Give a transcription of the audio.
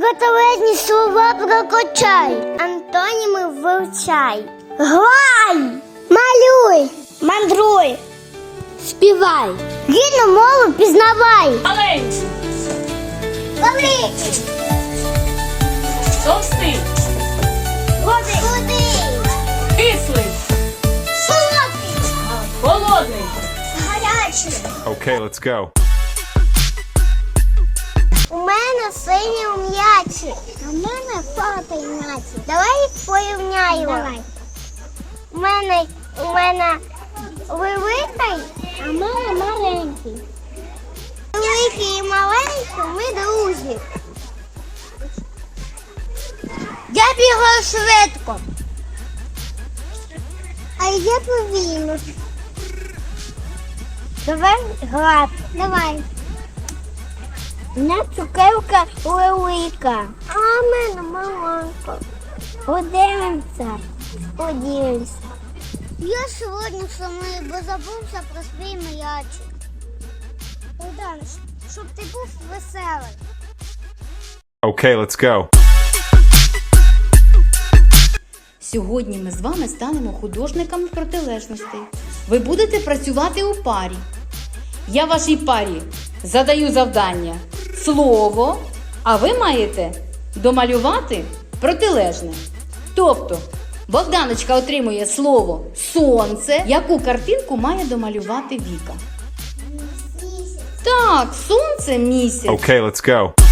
Протилежні слова прокочай. Антоніми вивчай. Грай! Малюй! Мандруй! Співай! Рідну мову пізнавай! Маленький, Великий! товстий! Води! кислий, Солодкий! холодний, Гарячий! Okay, let's go. У мене сині А в мене фото м'ячі. Давай порівняємо. Давай. У мене, у мене великий, а в мене маленький. Великий і маленький ми друзі. Я бігаю швидко. А я повільно. Давай грати. Давай. Мене цукерка велика. А в мене маленька. Подивимося. Подивимося. Я сьогодні сумую, бо забувся про свій м'ячик. Богданич, щоб ти був веселий. Okay, let's go. Сьогодні ми з вами станемо художниками протилежностей. Ви будете працювати у парі. Я вашій парі задаю завдання слово, а ви маєте домалювати протилежне. Тобто, Богданочка отримує слово сонце, яку картинку має домалювати Віка. Так, сонце місяць. Okay, let's go.